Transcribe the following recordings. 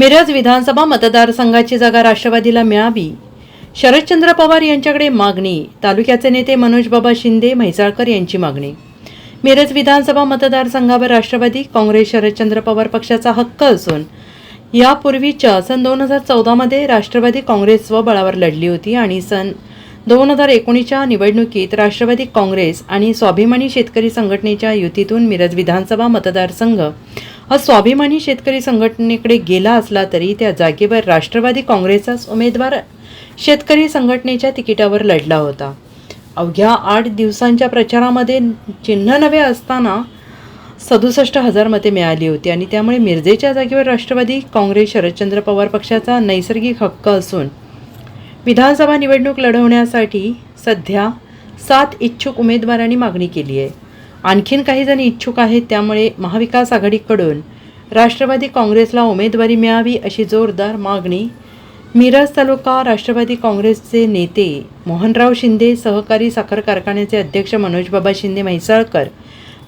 मिरज विधानसभा मतदारसंघाची जागा राष्ट्रवादीला मिळावी. शरदचंद्र पवार यांच्याकडे मागणी. तालुक्याचे नेते मनोज बाबा शिंदे म्हैसाळकर यांची मागणी. मिरज विधानसभा मतदारसंघावर राष्ट्रवादी काँग्रेस शरदचंद्र पवार पक्षाचा हक्क असून यापूर्वीच्या सन दोन हजार चौदामध्ये राष्ट्रवादी काँग्रेस स्वबळावर लढली होती आणि सन दोन हजार एकोणीसच्या निवडणुकीत राष्ट्रवादी काँग्रेस आणि स्वाभिमानी शेतकरी संघटनेच्या युतीतून मिरज विधानसभा मतदारसंघ हा स्वाभिमानी शेतकरी संघटनेकडे गेला असला तरी त्या जागेवर राष्ट्रवादी काँग्रेसचाच उमेदवार शेतकरी संघटनेच्या तिकिटावर लढला होता. अवघ्या आठ दिवसांच्या प्रचारामध्ये चिन्ह नवे असताना सदुसष्ट हजार मते मिळाली होती आणि त्यामुळे मिरजेच्या जागेवर राष्ट्रवादी काँग्रेस शरदचंद्र पवार पक्षाचा नैसर्गिक हक्क असून विधानसभा निवडणूक लढवण्यासाठी सध्या सात इच्छुक उमेदवारांनी मागणी केली आहे. आणखीन काही जण इच्छुक आहेत त्यामुळे महाविकास आघाडीकडून राष्ट्रवादी काँग्रेसला उमेदवारी मिळावी अशी जोरदार मागणी मिरज तालुका राष्ट्रवादी काँग्रेसचे नेते मोहनराव शिंदे सहकारी साखर कारखान्याचे अध्यक्ष मनोजबाबा शिंदे म्हैसाळकर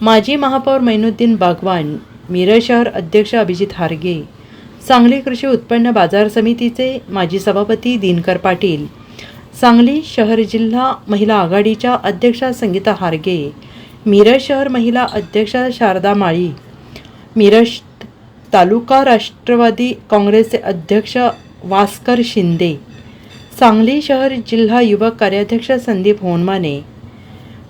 माजी महापौर मैनुद्दीन बागवान मिरज शहर अध्यक्ष अभिजित हारगे सांगली कृषी उत्पन्न बाजार समितीचे माजी सभापती दिनकर पाटील सांगली शहर जिल्हा महिला आघाडीच्या अध्यक्षा संगीता हारगे मिरज शहर महिला अध्यक्षा शारदा माळी. मिरज तालुका राष्ट्रवादी काँग्रेसचे अध्यक्ष वास्कर शिंदे. सांगली शहर जिल्हा युवक कार्याध्यक्ष संदीप होनमाने.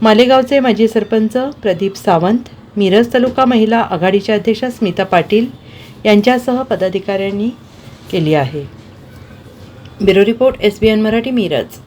मालेगावचे माजी सरपंच प्रदीप सावंत. मिरज तालुका महिला आघाडीच्या अध्यक्षा स्मिता पाटील यांच्यासह पदाधिकाऱ्यांनी केली आहे. Bureau report S B N Marathi Miraj.